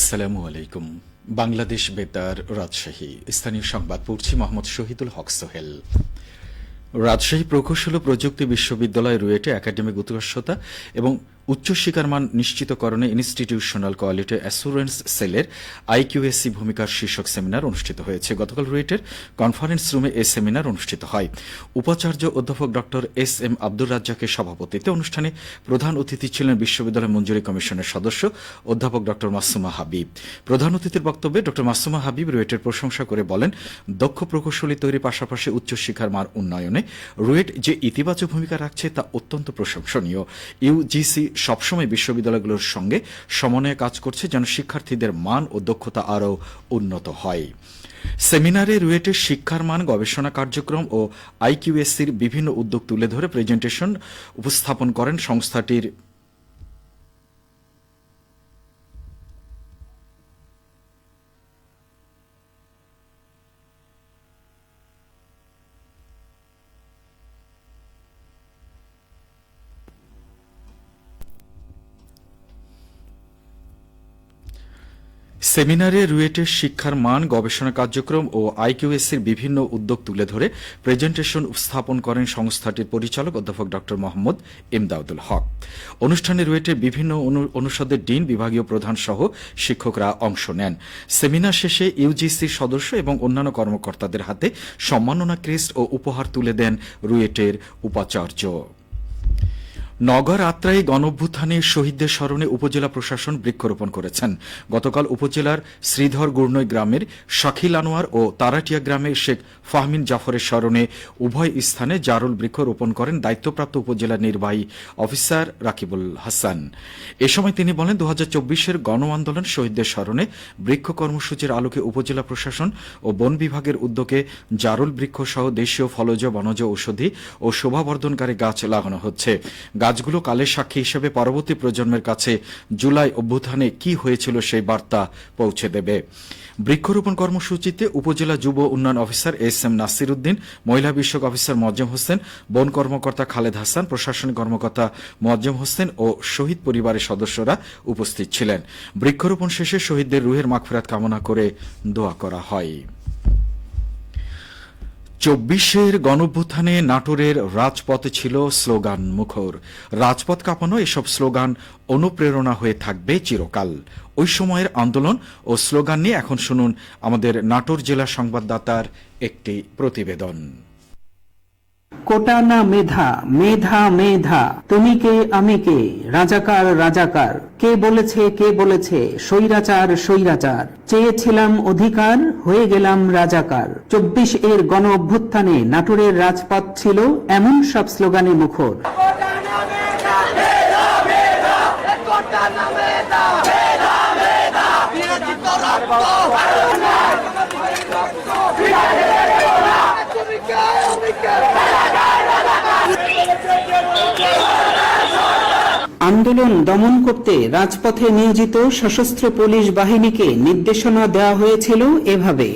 আসসালামু আলাইকুম। বাংলাদেশ বেতার, রাজশাহী। স্থানীয় সংবাদ পড়ছি মোহাম্মদ শহীদুল হক সোহেল। রাজশাহী প্রকৌশল ও প্রযুক্তি বিশ্ববিদ্যালয় রুয়েটে একাডেমিক উৎকর্ষতা এবং উচ্চশিক্ষার মান নিশ্চিতকরণে ইনস্টিটিউশনাল কোয়ালিটি অ্যাসুরেন্স সেলের আইকিউএসসি ভূমিকার শীর্ষক সেমিনার অনুষ্ঠিত হয়েছে। গতকাল রুয়েটের কনফারেন্স রুমে এই সেমিনার অনুষ্ঠিত হয়। উপাচার্য অধ্যাপক ড এস এম আব্দুর রাজ্জাকের সভাপতিত্বে অনুষ্ঠানে প্রধান অতিথি ছিলেন বিশ্ববিদ্যালয় মঞ্জুরি কমিশনের সদস্য অধ্যাপক ড মাসুমা হাবিব। প্রধান অতিথির বক্তব্যে ড মাসুমা হাবিব রুয়েটের প্রশংসা করে বলেন, দক্ষ প্রকৌশলী তৈরির পাশাপাশি উচ্চশিক্ষার মান উন্নয়নে রুয়েট যে ইতিবাচক ভূমিকা রাখছে তা অত্যন্ত প্রশংসনীয়। ইউজিসি সবসময় বিশ্ববিদ্যালয়গুলোর সঙ্গে সমন্বয়ে কাজ করছে যেন শিক্ষার্থীদের মান ও দক্ষতা আরও উন্নত হয়। সেমিনারে রুয়েটের শিক্ষার মান, গবেষণা কার্যক্রম ও আইকিউএসসির বিভিন্ন উদ্যোগ তুলে ধরে প্রেজেন্টেশন উপস্থাপন করেন সংস্থাটির সেমিনারে রুয়েটের শিক্ষার মান, গবেষণা কার্যক্রম ও আইকিউএসসির বিভিন্ন উদ্যোগ তুলে ধরে প্রেজেন্টেশন উপস্থাপন করেন সংস্থাটির পরিচালক অধ্যাপক ড মোহাম্মদ ইমদাউদুল হক। অনুষ্ঠানে রুয়েটের বিভিন্ন অনু- অনুষদের ডিন, বিভাগীয় প্রধান সহ শিক্ষকরা অংশ নেন। সেমিনার শেষে ইউজিসির সদস্য এবং অন্যান্য কর্মকর্তাদের হাতে সম্মাননা ক্রেস্ট ও উপহার তুলে দেন রুয়েটের উপাচার্য। নগর আত্রাই গণভ্যুত্থানে শহীদদের স্মরণে উপজেলা প্রশাসন বৃক্ষরোপণ করেছেন। গতকাল উপজেলার শ্রীধর গুর্নই গ্রামের শাকিল আনোয়ার ও তারাটিয়া গ্রামের শেখ ফাহমিন জাফরের স্মরণে উভয় স্থানে জারুল বৃক্ষরোপণ করেন দায়িত্বপ্রাপ্ত উপজেলা নির্বাহী অফিসার রাকিবুল হাসান। এ সময় তিনি বলেন দু হাজার চব্বিশের গণ আন্দোলন শহীদদের স্মরণে বৃক্ষ কর্মসূচির আলোকে উপজেলা প্রশাসন ও বন বিভাগের উদ্যোগে জারুল বৃক্ষ সহ দেশীয় ফলজ, বনজ ঔষধি ও শোভাবর্ধনকারী গাছ লাগানো হচ্ছে। গাছগুলো কালের সাক্ষী হিসেবে পরবর্তী প্রজন্মের কাছে জুলাই অভ্যুত্থানে কি হয়েছিল সেই বার্তা পৌঁছে দেবে। বৃক্ষরোপণ কর্মসূচিতে উপজেলা যুব উন্নয়ন officer S M Nasir Uddin মহিলা বিষয়ক অফিসার মোয়াজ্জেম হোসেন, বন কর্মকর্তা খালেদ হাসান, প্রশাসনিক কর্মকর্তা মোয়াজ্জেম হোসেন ও শহীদ পরিবারের সদস্যরা উপস্থিত ছিলেন। বৃক্ষরোপণ শেষে শহীদদের রুহের মাগফিরাত কামনা করে দোয়া করা হয়। চব্বিশের গণভ্যুত্থানে নাটোরের রাজপথ ছিল স্লোগান মুখর। রাজপথ কাঁপানো এসব স্লোগান অনুপ্রেরণা হয়ে থাকবে চিরকাল। ওই সময়ের আন্দোলন ও স্লোগান নিয়ে এখন শুনুন আমাদের নাটোর জেলা সংবাদদাতার একটি প্রতিবেদন। কোটা না মেধা মেধা মেধা। তুমি কে, আমি কে? রাজাকার রাজাকার। কে বলেছে কে বলেছে? স্বৈরাচার স্বৈরাচার। চেয়েছিলাম অধিকার, হয়ে গেলাম রাজাকার। চব্বিশ এর গণ অভ্যুত্থানে নাটোরের রাজপথ ছিল এমন সব স্লোগানে মুখর। আন্দোলন দমন করতে রাজপথে নিয়োজিত সশস্ত্র পুলিশ বাহিনীকে নির্দেশনা দেওয়া হয়েছিল এভাবে।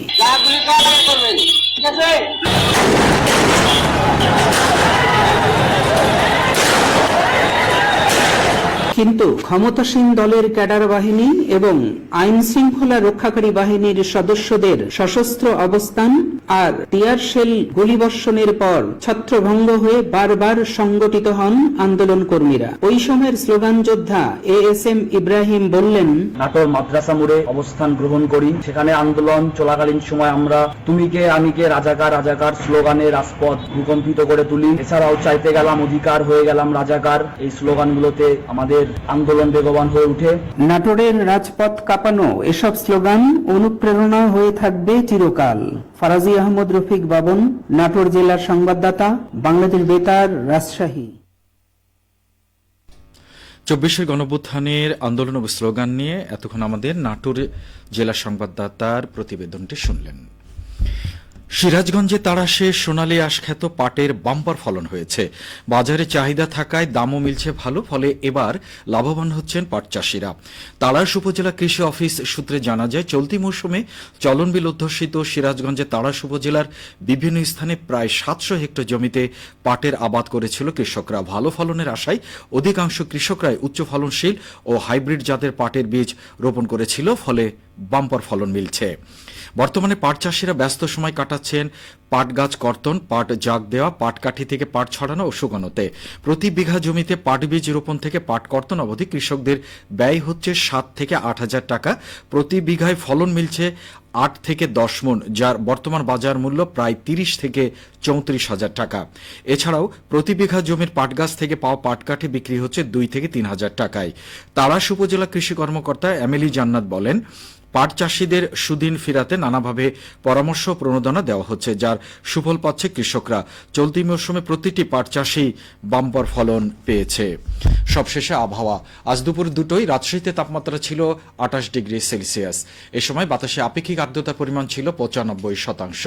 কিন্তু ক্ষমতাসীন দলের ক্যাডার বাহিনী এবং আইন শৃঙ্খলা রক্ষাকারী বাহিনীর সদস্যদের সশস্ত্র অবস্থান আর টিয়ার শেল গুলিবর্ষণের পর ছত্রভঙ্গ হয়ে বারবার সংগঠিত হন আন্দোলন কর্মীরা ওই সময়ের স্লোগান যোদ্ধা এ এস এম ইব্রাহিম বললেন নাটোর মাদ্রাসা মোড়ে অবস্থান গ্রহণ করি। সেখানে আন্দোলন চলাকালীন সময় আমরা তুমি কে আমি কে রাজাকার রাজাকার স্লোগানে রাজপথ ভূকম্পিত করে তুলি। এছাড়াও চাইতে গেলাম অধিকার হয়ে গেলাম রাজাকার। এই স্লোগানগুলোতে আমাদের আন্দোলন বেগবান হয়ে উঠে। নাটোরের রাজপথ কাঁপানো এসব স্লোগান অনুপ্রেরণা হয়ে থাকবে চিরকাল। ফারাজি আহমদ রফিক বাবন, নাটোর জেলার সংবাদদাতা, বাংলাদেশ বেতার, রাজশাহী। চব্বিশের গণভ্যুত্থানের আন্দোলন ও স্লোগান নিয়ে এতক্ষণ আমাদের নাটোর জেলা সংবাদদাতার প্রতিবেদনটি শুনলেন। সিরাজগঞ্জে তারা তাড়াশে সোনালী আশখ্যাত পাটের বাম্পার ফলন হয়েছে। বাজারে চাহিদা থাকায় দামও মিলছে ভালো, ফলে এবার লাভবান হচ্ছেন পাট চাষিরা। তাড়াশ উপজেলা কৃষি অফিস সূত্রে জানা যায়, চলতি মৌসুমে চলনবিল অধ্যুষিত সিরাজগঞ্জে তাড়াশ উপজেলার বিভিন্ন স্থানে প্রায় সাতশো হেক্টর জমিতে পাটের আবাদ করেছিল কৃষকরা। ভালো ফলনের আশায় অধিকাংশ কৃষকরাই উচ্চ ফলনশীল ও হাইব্রিড জাতের পাটের বীজ রোপণ করেছিল, ফলে বাম্পার ফলন মিলছে। বর্তমানে পাট চাষিরা ব্যস্ত সময় কাটাচ্ছেন পাট গাছ কর্তন, পাট জাগ দেওয়া, পাট কাঠি থেকে পাট ছড়ানো ও শুকানোতে। প্রতি বিঘা জমিতে পাট বীজ রোপণ থেকে পাট কর্তন অবধি কৃষকদের ব্যয় হচ্ছে সাত থেকে আট হাজার টাকা। প্রতি বিঘায় ফলন মিলছে আট থেকে দশ মন, যার বর্তমান বাজার মূল্য প্রায় তিরিশ থেকে চৌত্রিশ হাজার টাকা। এছাড়াও প্রতি বিঘা জমির পাট গাছ থেকে পাওয়া পাট কাঠি বিক্রি হচ্ছে দুই থেকে তিন হাজার টাকায়। তারাস উপজেলা কৃষি কর্মকর্তা এমিলি জান্নাত বলেন পাট চাষিদের সুদিন ফিরাতে নানাভাবে পরামর্শ প্রণোদনা দেওয়া হচ্ছে, যার সুফল পাচ্ছে কৃষকরা। চলতি মৌসুমে প্রতিটি পাট চাষি বাম্পার ফলন পেয়েছে। সবশেষে আবহাওয়া। আজ দুপুর দুটোই রাজশাহীতে তাপমাত্রা ছিল আঠাশ ডিগ্রি সেলসিয়াস। এ সময় বাতাসে আপেক্ষিক আর্দ্রতার পরিমাণ ছিল পঁচানব্বই শতাংশ।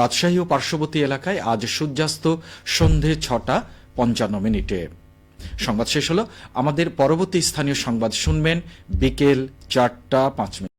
রাজশাহী ও পার্শ্ববর্তী এলাকায় আজ সূর্যাস্ত সন্ধে ছটা পঞ্চান্ন মিনিটে। সংবাদ শেষ হলো। আমাদের পরবর্তী স্থানীয় সংবাদ শুনবেন বিকেল চারটা পাঁচ মিনিট।